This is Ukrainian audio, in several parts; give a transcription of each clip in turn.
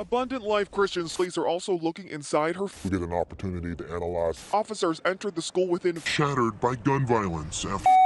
Abundant Life Christians police are also looking inside her. We get an opportunity to analyze Officers entered the school within shattered by gun violence after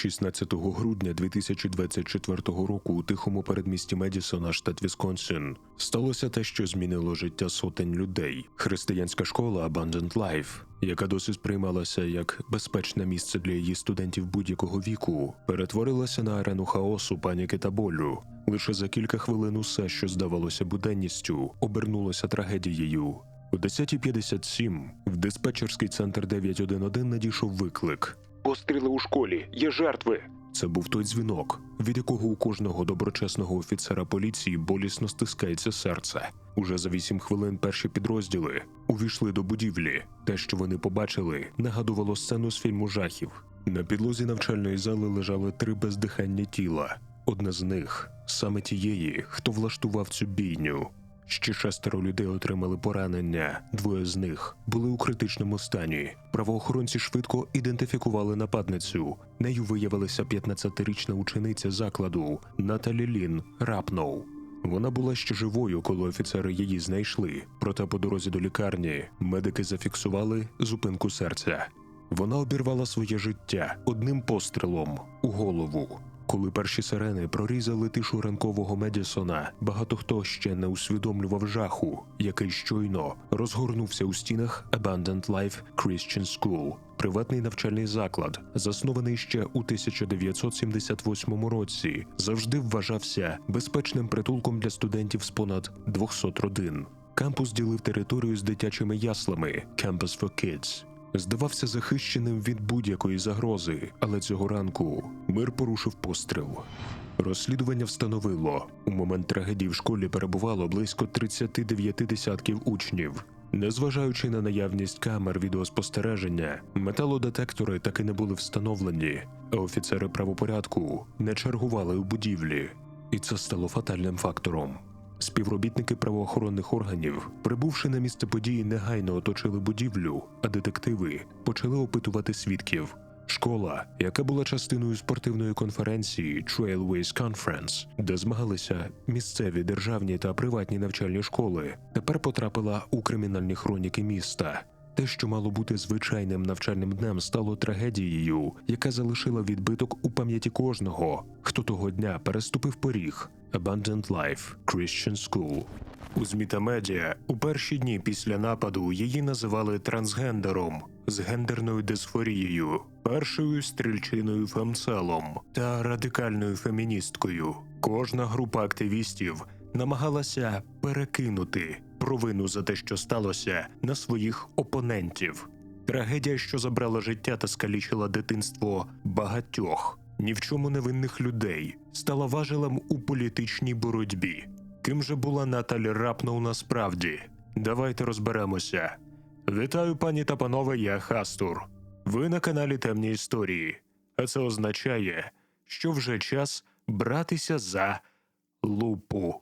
16 грудня 2024 року у тихому передмісті Медісона, штат Вісконсин, сталося те, що змінило життя сотень людей. Християнська школа Abundant Life, яка досі сприймалася як безпечне місце для її студентів будь-якого віку, перетворилася на арену хаосу, паніки та болю. Лише за кілька хвилин усе, що здавалося буденністю, обернулося трагедією. О 10.57 в диспетчерський центр 911 надійшов виклик. Постріли у школі, є жертви. Це був той дзвінок, від якого у кожного доброчесного офіцера поліції болісно стискається серце. Уже за вісім хвилин перші підрозділи увійшли до будівлі. Те, що вони побачили, нагадувало сцену з фільму жахів. На підлозі навчальної зали лежали три бездиханні тіла. Одне з них саме тієї, хто влаштував цю бійню. Ще шестеро людей отримали поранення. Двоє з них були у критичному стані. Правоохоронці швидко ідентифікували нападницю. Нею виявилася 15-річна учениця закладу Наталі Лін Рапноу. Вона була ще живою, коли офіцери її знайшли. Проте по дорозі до лікарні медики зафіксували зупинку серця. Вона обірвала своє життя одним пострілом у голову. Коли перші сирени прорізали тишу ранкового Медісона, багато хто ще не усвідомлював жаху, який щойно розгорнувся у стінах Abundant Life Christian School, приватний навчальний заклад, заснований ще у 1978 році, завжди вважався безпечним притулком для студентів з понад 200 родин. Кампус ділив територію з дитячими яслами Campus for Kids. Здавався захищеним від будь-якої загрози, але цього ранку мир порушив постріл. Розслідування встановило, у момент трагедії в школі перебувало близько 39 десятків учнів. Незважаючи на наявність камер відеоспостереження, металодетектори таки не були встановлені, а офіцери правопорядку не чергували у будівлі, і це стало фатальним фактором. Співробітники правоохоронних органів, прибувши на місце події, негайно оточили будівлю, а детективи почали опитувати свідків. Школа, яка була частиною спортивної конференції Trailways Conference, де змагалися місцеві державні та приватні навчальні школи, тепер потрапила у кримінальні хроніки міста. Те, що мало бути звичайним навчальним днем, стало трагедією, яка залишила відбиток у пам'яті кожного, хто того дня переступив поріг Abundant Life Christian School. У ЗМІ медіа у перші дні після нападу її називали трансгендером з гендерною дисфорією, першою стрільчиною фемцелом та радикальною феміністкою. Кожна група активістів намагалася перекинути провину за те, що сталося, на своїх опонентів. Трагедія, що забрала життя та скалічила дитинство багатьох ні в чому невинних людей, стала важелем у політичній боротьбі. Ким же була Наталі Рапноу насправді? Давайте розберемося. Вітаю, пані та панове, я Хастур. Ви на каналі Темні Історії. А це означає, що вже час братися за лупу.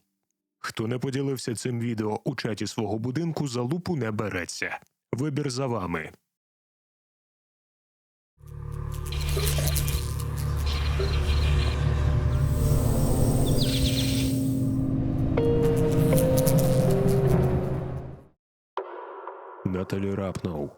Хто не поділився цим відео у чаті свого будинку, за лупу не береться. Вибір за вами. Наталі Рапноу.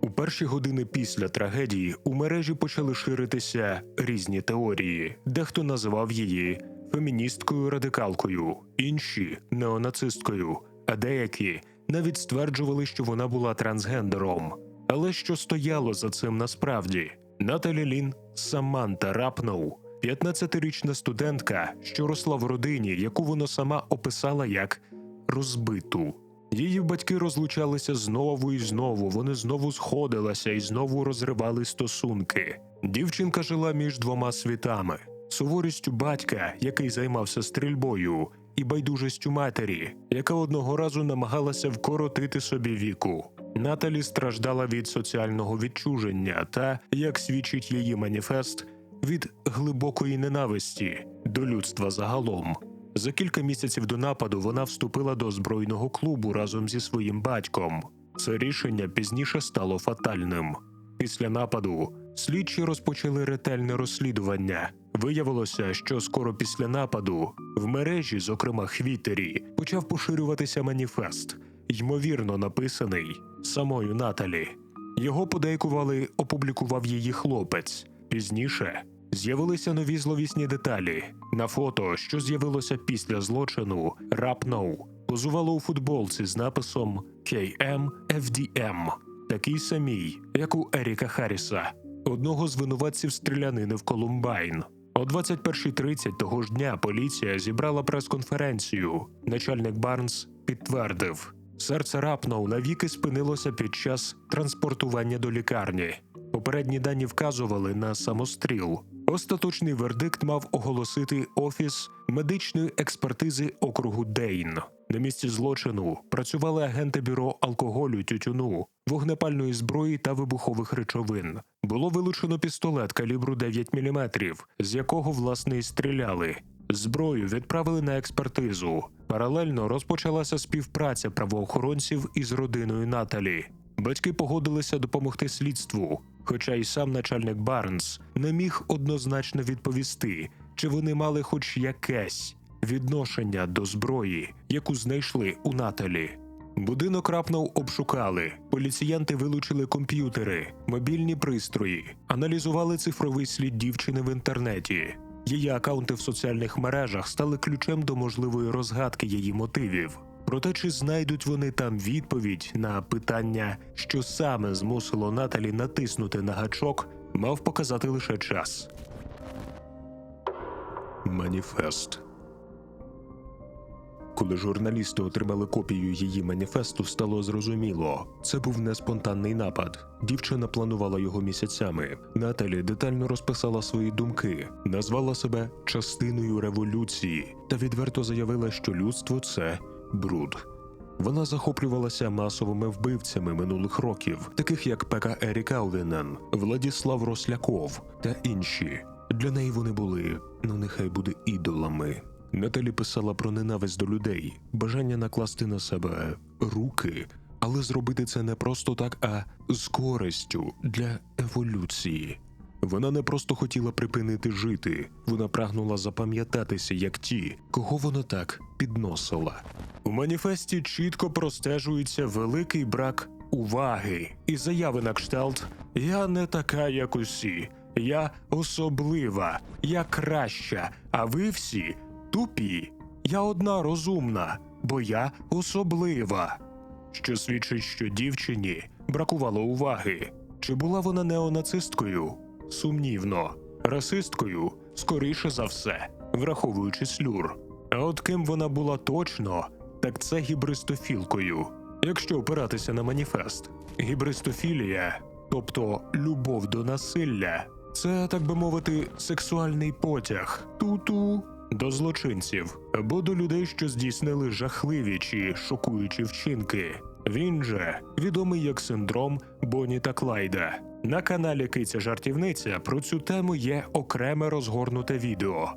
У перші години після трагедії у мережі почали ширитися різні теорії. Дехто називав її феміністкою радикалкою, інші неонацисткою, а деякі навіть стверджували, що вона була трансгендером. Але що стояло за цим насправді? Наталі Лін Саманта Рапноу, 15-річна студентка, що росла в родині, яку вона сама описала як розбиту. Її батьки розлучалися знову і знову. Вони знову сходилися і знову розривали стосунки. Дівчинка жила між двома світами: суворістю батька, який займався стрільбою, і байдужістю матері, яка одного разу намагалася вкоротити собі віку. Наталі страждала від соціального відчуження та, як свідчить її маніфест, від глибокої ненависті до людства загалом. За кілька місяців до нападу вона вступила до збройного клубу разом зі своїм батьком. Це рішення пізніше стало фатальним. Після нападу Слідчі розпочали ретельне розслідування. Виявилося, що скоро після нападу в мережі, зокрема Хвітері, почав поширюватися маніфест, ймовірно написаний самою Наталі. Його подейкували, опублікував її хлопець. Пізніше з'явилися нові зловісні деталі. На фото, що з'явилося після злочину, Рапноу позувало у футболці з написом KM FDM, такий самій, як у Еріка Харріса, одного з винуватців стрілянини в Колумбайн. О 21.30 того ж дня поліція зібрала прес-конференцію. Начальник Барнс підтвердив, серце Рапноу навіки спинилося під час транспортування до лікарні. Попередні дані вказували на самостріл. Остаточний вердикт мав оголосити офіс медичної експертизи округу Дейн. На місці злочину працювали агенти бюро алкоголю, тютюну, вогнепальної зброї та вибухових речовин. Було вилучено пістолет калібру 9 мм, з якого власне і стріляли. Зброю відправили на експертизу. Паралельно розпочалася співпраця правоохоронців із родиною Наталі. Батьки погодилися допомогти слідству, хоча й сам начальник Барнс не міг однозначно відповісти, чи вони мали хоч якесь відношення до зброї, яку знайшли у Наталі. Будинок Рапнов обшукали. Поліціянти вилучили комп'ютери, мобільні пристрої, аналізували цифровий слід дівчини в інтернеті. Її акаунти в соціальних мережах стали ключем до можливої розгадки її мотивів. Проте, чи знайдуть вони там відповідь на питання, що саме змусило Наталі натиснути на гачок, мав показати лише час. Маніфест. Коли журналісти отримали копію її маніфесту, стало зрозуміло, це був не спонтанний напад. Дівчина планувала його місяцями. Наталі детально розписала свої думки, назвала себе частиною революції та відверто заявила, що людство це бруд. Вона захоплювалася масовими вбивцями минулих років, таких як Пека Ерік Алвінен, Владіслав Росляков та інші. Для неї вони були, ну нехай буде ідолами. Наталі писала про ненависть до людей, бажання накласти на себе руки, але зробити це не просто так, а з користю для еволюції. Вона не просто хотіла припинити жити, вона прагнула запам'ятатися як ті, кого вона так підносила. У маніфесті чітко простежується великий брак уваги і заяви на кшталт Я не така, як усі, я особлива, я краща, а ви всі тупі. Я одна розумна, бо я особлива. Що свідчить, що дівчині бракувало уваги. Чи була вона неонацисткою? Сумнівно. Расисткою, скоріше за все, враховуючи слюр. А от ким вона була точно, так це гібристофілкою. Якщо опиратися на маніфест, гібристофілія, тобто любов до насилля, це, так би мовити, сексуальний потяг ту-ту до злочинців або до людей, що здійснили жахливі чи шокуючі вчинки. Він же відомий як синдром Бонні та Клайда. На каналі Киця Жартівниця про цю тему є окреме розгорнуте відео.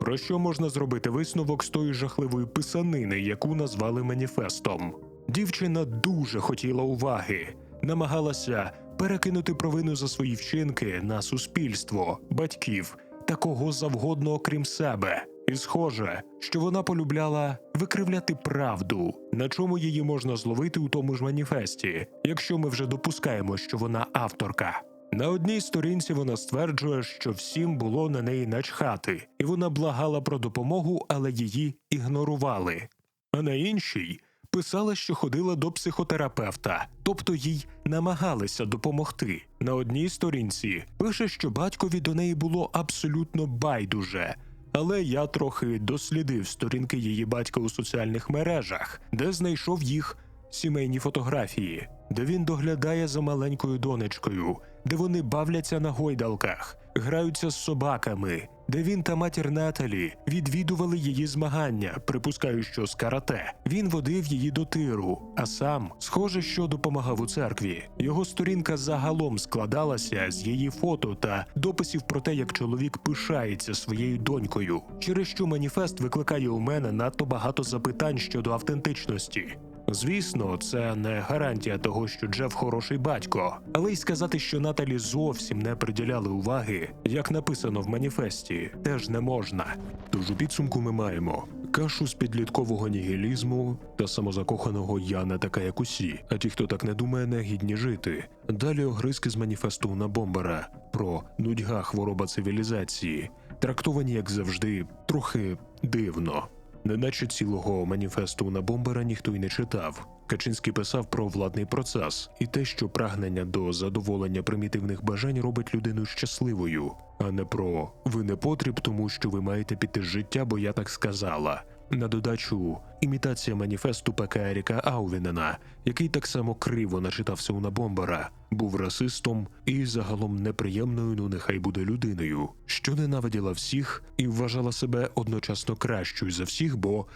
Про що можна зробити висновок з тої жахливої писанини, яку назвали маніфестом? Дівчина дуже хотіла уваги, намагалася перекинути провину за свої вчинки на суспільство, батьків та кого завгодно, окрім себе. І схоже, що вона полюбляла викривляти правду, на чому її можна зловити у тому ж маніфесті, якщо ми вже допускаємо, що вона авторка. На одній сторінці вона стверджує, що всім було на неї начхати, і вона благала про допомогу, але її ігнорували. А на іншій писала, що ходила до психотерапевта, тобто їй намагалися допомогти. На одній сторінці пише, що батькові до неї було абсолютно байдуже. Але я трохи дослідив сторінки її батька у соціальних мережах, де знайшов їх сімейні фотографії, де він доглядає за маленькою донечкою, де вони бавляться на гойдалках, граються з собаками, де він та матір Наталі відвідували її змагання, припускаю, що з карате. Він водив її до тиру, а сам, схоже, що допомагав у церкві. Його сторінка загалом складалася з її фото та дописів про те, як чоловік пишається своєю донькою, через що маніфест викликає у мене надто багато запитань щодо автентичності. Звісно, це не гарантія того, що Джеф хороший батько, але й сказати, що Наталі зовсім не приділяли уваги, як написано в маніфесті, теж не можна. Тож у підсумку ми маємо кашу з підліткового нігілізму та самозакоханого я не така, як усі, а ті, хто так не думає, не гідні жити. Далі огризки з маніфесту на бомбера про нудьга хвороба цивілізації, трактовані, як завжди, трохи дивно. Неначе цілого маніфесту на бомбера ніхто й не читав. Качинський писав про владний процес і те, що прагнення до задоволення примітивних бажань робить людину щасливою, а не про ви не потріб, тому що ви маєте піти з життя, бо я так сказала. На додачу імітація маніфесту ПК Еріка Аувінена, який так само криво начитався у Набомбера, був расистом і загалом неприємною, ну нехай буде людиною, що ненавиділа всіх і вважала себе одночасно кращою за всіх, бо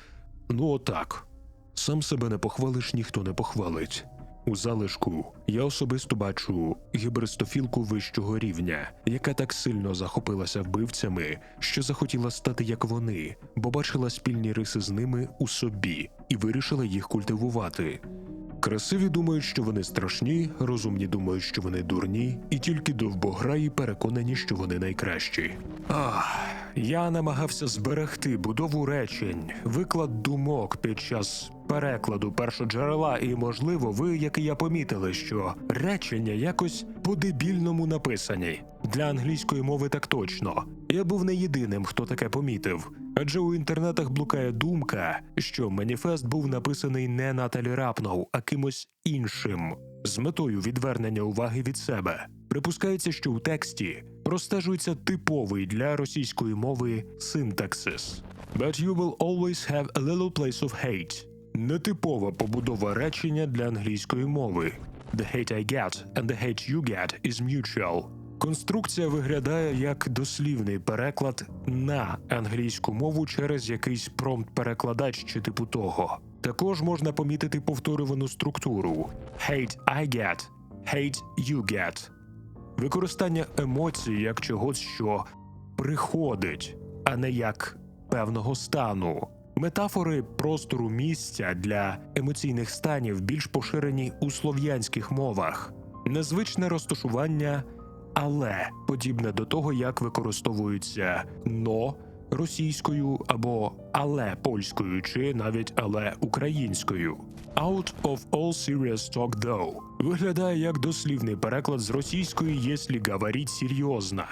ну отак. Сам себе не похвалиш, ніхто не похвалить. У залишку я особисто бачу гібристофілку вищого рівня, яка так сильно захопилася вбивцями, що захотіла стати як вони, бо бачила спільні риси з ними у собі і вирішила їх культивувати. Красиві думають, що вони страшні, розумні думають, що вони дурні, і тільки довбограї переконані, що вони найкращі. Ах, я намагався зберегти будову речень, виклад думок під час перекладу першоджерела, і, можливо, ви, як і я, помітили, що речення якось по-дебільному написані. Для англійської мови так точно. Я був не єдиним, хто таке помітив. Адже у інтернетах блукає думка, що маніфест був написаний не Наталі Рапноу, а кимось іншим, з метою відвернення уваги від себе. Припускається, що у тексті простежується типовий для російської мови синтаксис. But you will always have a little place of hate. Нетипова побудова речення для англійської мови. The hate I get and the hate you get is mutual. Конструкція виглядає як дослівний переклад на англійську мову через якийсь промпт-перекладач чи типу того. Також можна помітити повторювану структуру: hate I get, hate you get. Використання емоцій як чогось, що приходить, а не як певного стану. Метафори простору місця для емоційних станів більш поширені у слов'янських мовах. Незвичне розташування але подібне до того, як використовуються но російською або але польською, чи навіть але українською. Out of all serious talk though виглядає як дослівний переклад з російської, «Єслі говорить серйозно.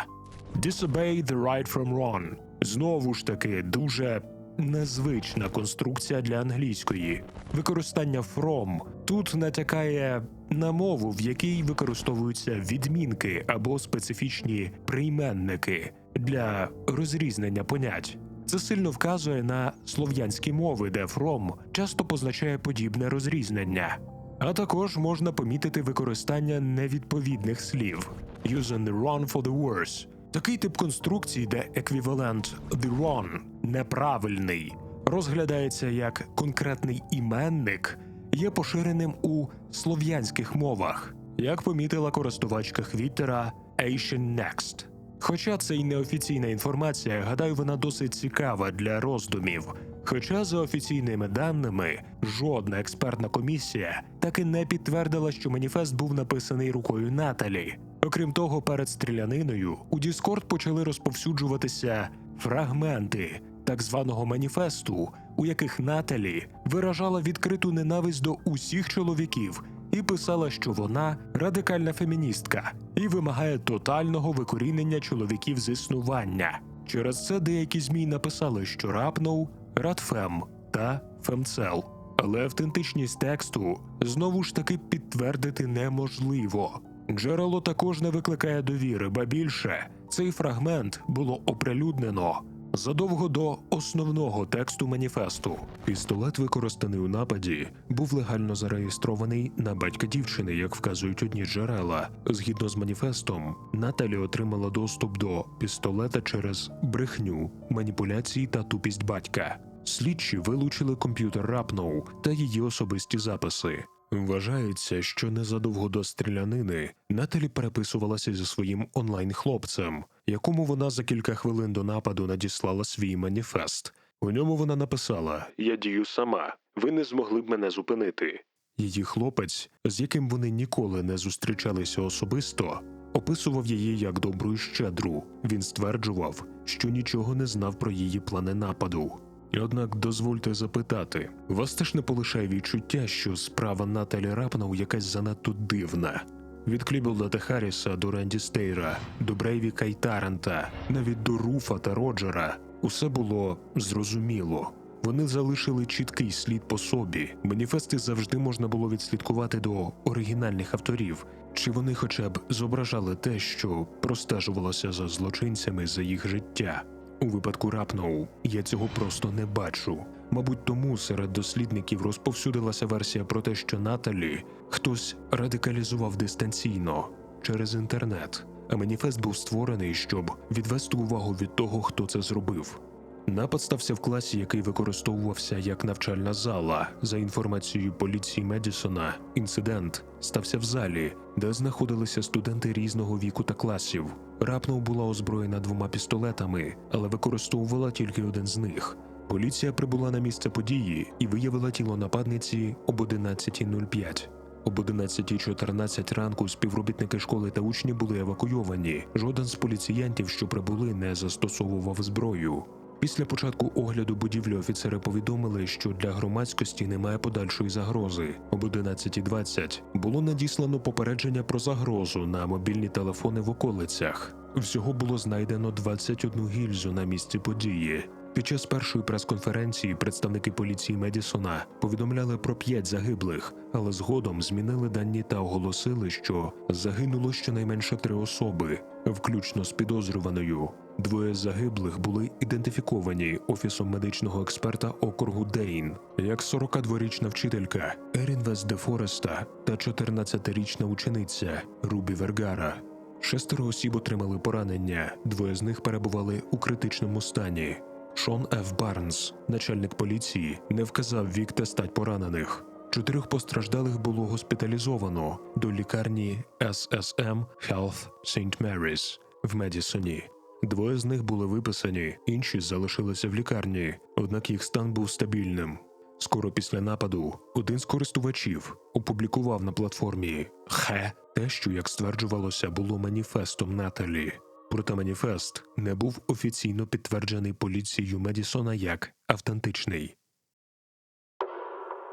Disobey the right from wrong. Знову ж таки, дуже незвична конструкція для англійської. Використання from тут натякає на мову, в якій використовуються відмінки або специфічні прийменники для розрізнення понять. Це сильно вказує на слов'янські мови, де from часто позначає подібне розрізнення. А також можна помітити використання невідповідних слів using the wrong for the worse. Такий тип конструкції, де еквівалент the wrong неправильний розглядається як конкретний іменник, є поширеним у слов'янських мовах, як помітила користувачка Хвіттера Asian Next. Хоча це й неофіційна інформація, гадаю, вона досить цікава для роздумів. Хоча, за офіційними даними, жодна експертна комісія так і не підтвердила, що маніфест був написаний рукою Наталі. Окрім того, перед стріляниною у Discord почали розповсюджуватися фрагменти так званого маніфесту, у яких Наталі виражала відкриту ненависть до усіх чоловіків і писала, що вона радикальна феміністка і вимагає тотального викорінення чоловіків з існування. Через це деякі змі написали, що рапнув радфем та фемцел. Але автентичність тексту знову ж таки підтвердити неможливо. Джерело також не викликає довіри, ба більше цей фрагмент було оприлюднено задовго до основного тексту маніфесту. Пістолет, використаний у нападі, був легально зареєстрований на батька дівчини, як вказують одні джерела. Згідно з маніфестом, Наталі отримала доступ до пістолета через брехню, маніпуляції та тупість батька. Слідчі вилучили комп'ютер Рапноу та її особисті записи. Вважається, що незадовго до стрілянини Наталі переписувалася зі своїм онлайн-хлопцем, якому вона за кілька хвилин до нападу надіслала свій маніфест. У ньому вона написала: Я дію сама. Ви не змогли б мене зупинити. Її хлопець, з яким вони ніколи не зустрічалися особисто, описував її як добру і щедру. Він стверджував, що нічого не знав про її плани нападу. І Однак дозвольте запитати, вас теж не полишає відчуття, що справа Наталі Рапнау якась занадто дивна. Від Клібелда та Харріса до Ренді Стейра, до Брейвіка й Таранта, навіть до Руфа та Роджера, усе було зрозуміло. Вони залишили чіткий слід по собі. Маніфести завжди можна було відслідкувати до оригінальних авторів, чи вони хоча б зображали те, що простежувалося за злочинцями за їх життя. У випадку Рапноу я цього просто не бачу. Мабуть, тому серед дослідників розповсюдилася версія про те, що Наталі хтось радикалізував дистанційно через інтернет, а маніфест був створений, щоб відвести увагу від того, хто це зробив. Напад стався в класі, який використовувався як навчальна зала. За інформацією поліції Медісона, інцидент стався в залі, де знаходилися студенти різного віку та класів. Рапнов була озброєна двома пістолетами, але використовувала тільки один з них. Поліція прибула на місце події і виявила тіло нападниці об 11.05. Об 11.14 ранку співробітники школи та учні були евакуйовані. Жоден з поліціянтів, що прибули, не застосовував зброю. Після початку огляду будівлі офіцери повідомили, що для громадськості немає подальшої загрози. Об 11.20 було надіслано попередження про загрозу на мобільні телефони в околицях. Всього було знайдено 21 гільзу на місці події. Під час першої прес-конференції представники поліції Медісона повідомляли про п'ять загиблих, але згодом змінили дані та оголосили, що загинуло щонайменше три особи, включно з підозрюваною. Двоє загиблих були ідентифіковані офісом медичного експерта округу Дейн як 42-річна вчителька Ерін Вес де Фореста та 14-річна учениця Рубі Вергара. Шестеро осіб отримали поранення, двоє з них перебували у критичному стані. Шон Ф. Барнс, начальник поліції, не вказав вік та стать поранених. Чотирьох постраждалих було госпіталізовано до лікарні SSM Health St. Mary's в Медісоні. Двоє з них були виписані, інші залишилися в лікарні, однак їх стан був стабільним. Скоро після нападу один з користувачів опублікував на платформі Хе те, що, як стверджувалося, було маніфестом Наталі. Проте маніфест не був офіційно підтверджений поліцією Медісона як автентичний.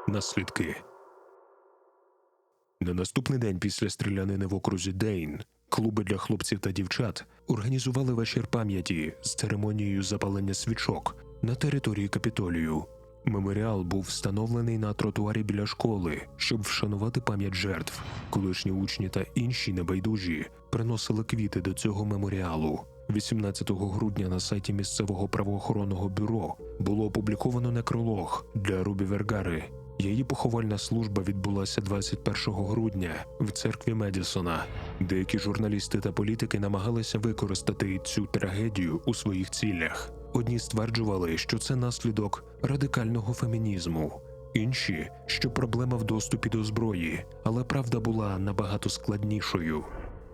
Наслідки на наступний день після стрілянини в окрузі Дейн клуби для хлопців та дівчат організували вечір пам'яті з церемонією запалення свічок на території капітолію. Меморіал був встановлений на тротуарі біля школи, щоб вшанувати пам'ять жертв. Колишні учні та інші небайдужі приносили квіти до цього меморіалу. 18 грудня на сайті місцевого правоохоронного бюро було опубліковано некролог для Рубі Вергари. Її поховальна служба відбулася 21 грудня в церкві Медісона. Деякі журналісти та політики намагалися використати цю трагедію у своїх цілях. Одні стверджували, що це наслідок радикального фемінізму, інші, що проблема в доступі до зброї, але правда була набагато складнішою.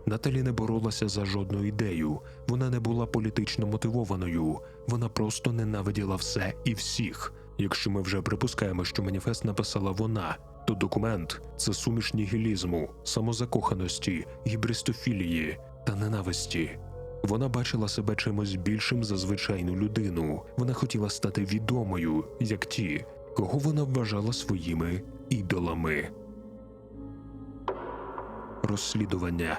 Наталі не боролася за жодну ідею, вона не була політично мотивованою, вона просто ненавиділа все і всіх. Якщо ми вже припускаємо, що маніфест написала вона, то документ це суміш нігілізму, самозакоханості, гібристофілії та ненависті. Вона бачила себе чимось більшим за звичайну людину. Вона хотіла стати відомою, як ті, кого вона вважала своїми ідолами. Розслідування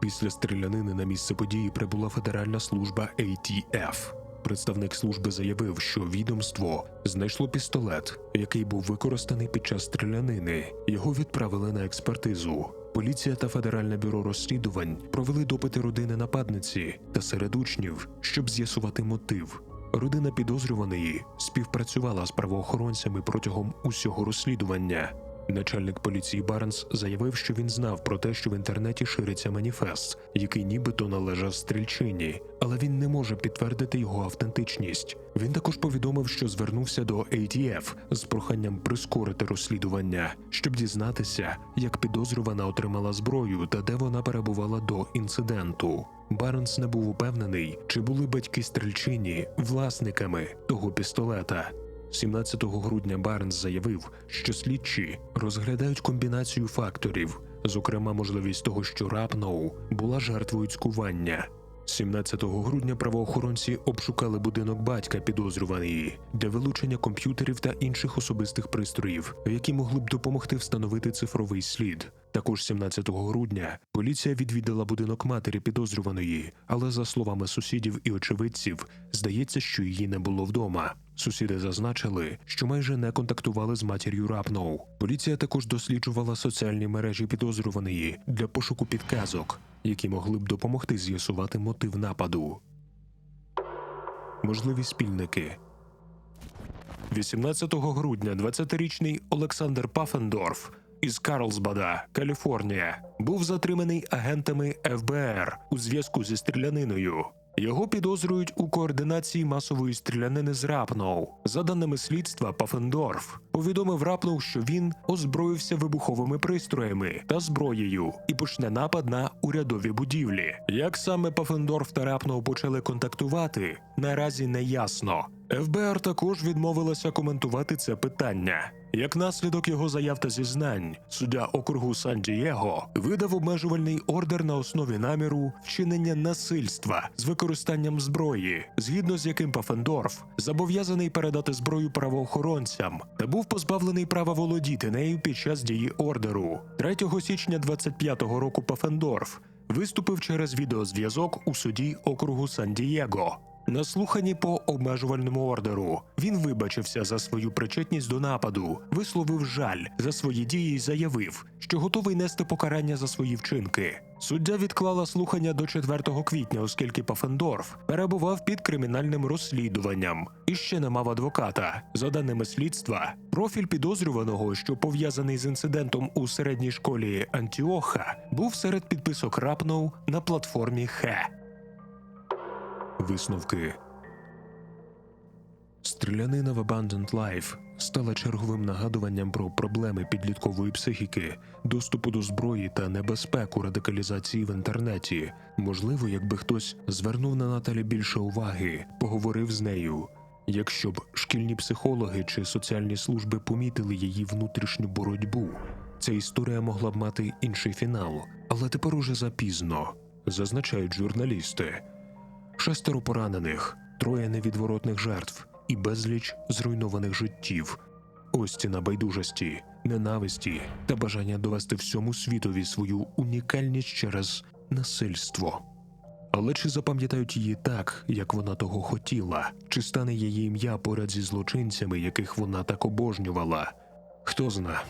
Після стрілянини на місце події прибула Федеральна служба ATF. Представник служби заявив, що відомство знайшло пістолет, який був використаний під час стрілянини. Його відправили на експертизу. Поліція та Федеральне бюро розслідувань провели допити родини нападниці та серед учнів, щоб з'ясувати мотив. Родина підозрюваної співпрацювала з правоохоронцями протягом усього розслідування. Начальник поліції Барнс заявив, що він знав про те, що в інтернеті шириться маніфест, який нібито належав стрільчині, але він не може підтвердити його автентичність. Він також повідомив, що звернувся до ATF з проханням прискорити розслідування, щоб дізнатися, як підозрювана отримала зброю та де вона перебувала до інциденту. Барнс не був упевнений, чи були батьки стрільчині власниками того пістолета. 17 грудня Барнс заявив, що слідчі розглядають комбінацію факторів, зокрема можливість того, що Рапноу була жертвою цькування. 17 грудня правоохоронці обшукали будинок батька підозрюваної для вилучення комп'ютерів та інших особистих пристроїв, які могли б допомогти встановити цифровий слід. Також 17 грудня поліція відвідала будинок матері підозрюваної, але за словами сусідів і очевидців, здається, що її не було вдома. Сусіди зазначили, що майже не контактували з матір'ю Рапноу. Поліція також досліджувала соціальні мережі підозрюваної для пошуку підказок, які могли б допомогти з'ясувати мотив нападу. Можливі спільники 18 грудня 20-річний Олександр Пафендорф із Карлсбада, Каліфорнія, був затриманий агентами ФБР у зв'язку зі стріляниною. Його підозрюють у координації масової стрілянини з Рапноу. За даними слідства, Пафендорф повідомив Рапноу, що він озброївся вибуховими пристроями та зброєю і почне напад на урядові будівлі. Як саме Пафендорф та Рапноу почали контактувати, наразі не ясно. ФБР також відмовилася коментувати це питання. Як наслідок його заяв та зізнань, суддя округу Сан-Дієго видав обмежувальний ордер на основі наміру вчинення насильства з використанням зброї, згідно з яким Пафендорф зобов'язаний передати зброю правоохоронцям та був позбавлений права володіти нею під час дії ордеру. 3 січня 25-го року Пафендорф виступив через відеозв'язок у суді округу Сан-Дієго. На слуханні по обмежувальному ордеру він вибачився за свою причетність до нападу, висловив жаль за свої дії і заявив, що готовий нести покарання за свої вчинки. Суддя відклала слухання до 4 квітня, оскільки Пафендорф перебував під кримінальним розслідуванням і ще не мав адвоката. За даними слідства, профіль підозрюваного, що пов'язаний з інцидентом у середній школі Антіоха, був серед підписок Рапноу на платформі Хе. Висновки Стрілянина в Abundant Life стала черговим нагадуванням про проблеми підліткової психіки, доступу до зброї та небезпеку радикалізації в інтернеті. Можливо, якби хтось звернув на Наталі більше уваги, поговорив з нею. Якщо б шкільні психологи чи соціальні служби помітили її внутрішню боротьбу, ця історія могла б мати інший фінал, але тепер уже запізно, зазначають журналісти. Шестеро поранених, троє невідворотних жертв і безліч зруйнованих життів. Ось ціна байдужості, ненависті та бажання довести всьому світові свою унікальність через насильство. Але чи запам'ятають її так, як вона того хотіла, чи стане її ім'я поряд зі злочинцями, яких вона так обожнювала? Хто зна.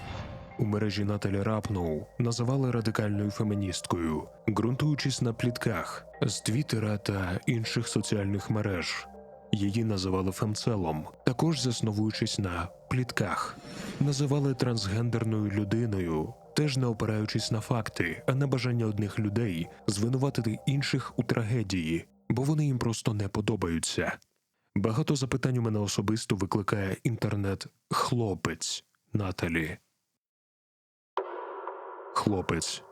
У мережі Наталі Рапноу називали радикальною феміністкою, ґрунтуючись на плітках з Твіттера та інших соціальних мереж. Її називали фемцелом, також засновуючись на плітках. Називали трансгендерною людиною, теж не опираючись на факти, а на бажання одних людей звинуватити інших у трагедії, бо вони їм просто не подобаються. Багато запитань у мене особисто викликає інтернет-хлопець Наталі. Хлопець.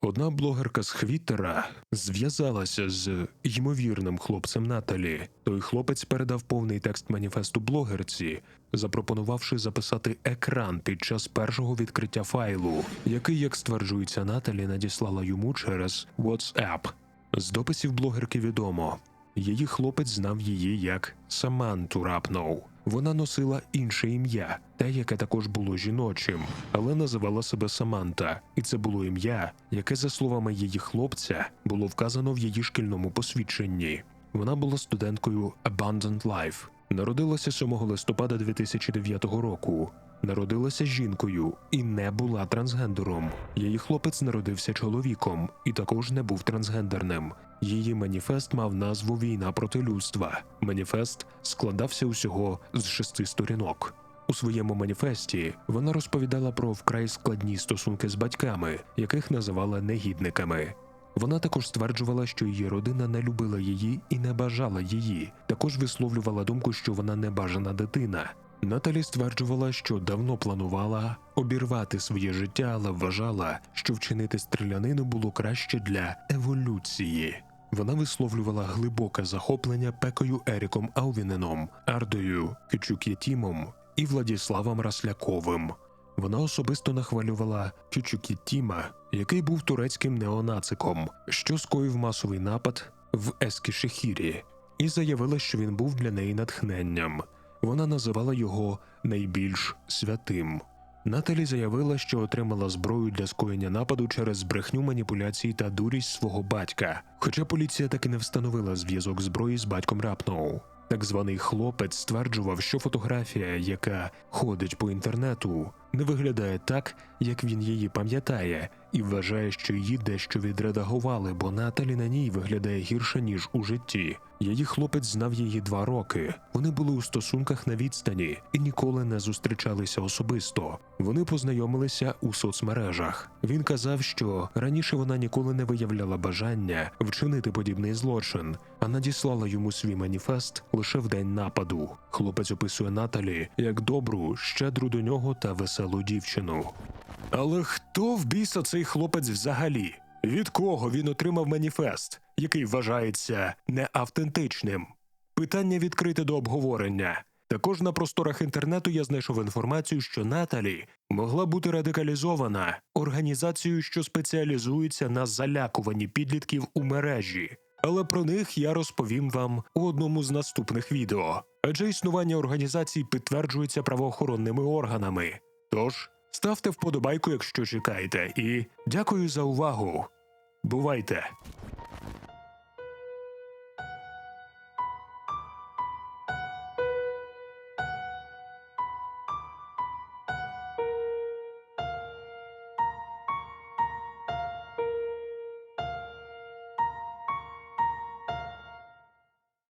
Одна блогерка з Хвіттера зв'язалася з ймовірним хлопцем Наталі. Той хлопець передав повний текст маніфесту блогерці, запропонувавши записати екран під час першого відкриття файлу, який, як стверджується, Наталі надіслала йому через WhatsApp. З дописів блогерки відомо. Її хлопець знав її як Саманту Рапноу. Вона носила інше ім'я, те, яке також було жіночим, але називала себе Саманта, і це було ім'я, яке, за словами її хлопця, було вказано в її шкільному посвідченні. Вона була студенткою Abundant Life. Народилася 7 листопада 2009 року. Народилася жінкою і не була трансгендером. Її хлопець народився чоловіком і також не був трансгендерним. Її маніфест мав назву Війна проти людства. Маніфест складався усього з шести сторінок. У своєму маніфесті вона розповідала про вкрай складні стосунки з батьками, яких називала негідниками. Вона також стверджувала, що її родина не любила її і не бажала її. Також висловлювала думку, що вона небажана дитина. Наталі стверджувала, що давно планувала обірвати своє життя, але вважала, що вчинити стрілянину було краще для еволюції. Вона висловлювала глибоке захоплення пекою Еріком Алвіненом, Ардою Кючукєтімом і Владіславом Расляковим. Вона особисто нахвалювала Кючукєтіма, який був турецьким неонациком, що скоїв масовий напад в Ескішехірі, і заявила, що він був для неї натхненням. Вона називала його найбільш святим. Наталі заявила, що отримала зброю для скоєння нападу через брехню маніпуляції та дурість свого батька. Хоча поліція таки не встановила зв'язок зброї з батьком Рапноу. Так званий хлопець стверджував, що фотографія, яка ходить по інтернету, не виглядає так, як він її пам'ятає, і вважає, що її дещо відредагували, бо Наталі на ній виглядає гірше ніж у житті. Її хлопець знав її два роки. Вони були у стосунках на відстані і ніколи не зустрічалися особисто. Вони познайомилися у соцмережах. Він казав, що раніше вона ніколи не виявляла бажання вчинити подібний злочин, а надіслала йому свій маніфест лише в день нападу. Хлопець описує Наталі як добру, щедру до нього та веселу дівчину. Але хто в біса цей хлопець взагалі? Від кого він отримав маніфест, який вважається неавтентичним? Питання відкрите до обговорення. Також на просторах інтернету я знайшов інформацію, що Наталі могла бути радикалізована організацією, що спеціалізується на залякуванні підлітків у мережі. Але про них я розповім вам у одному з наступних відео. Адже існування організацій підтверджується правоохоронними органами. Тож ставте вподобайку, якщо чекаєте, і дякую за увагу. Бувайте!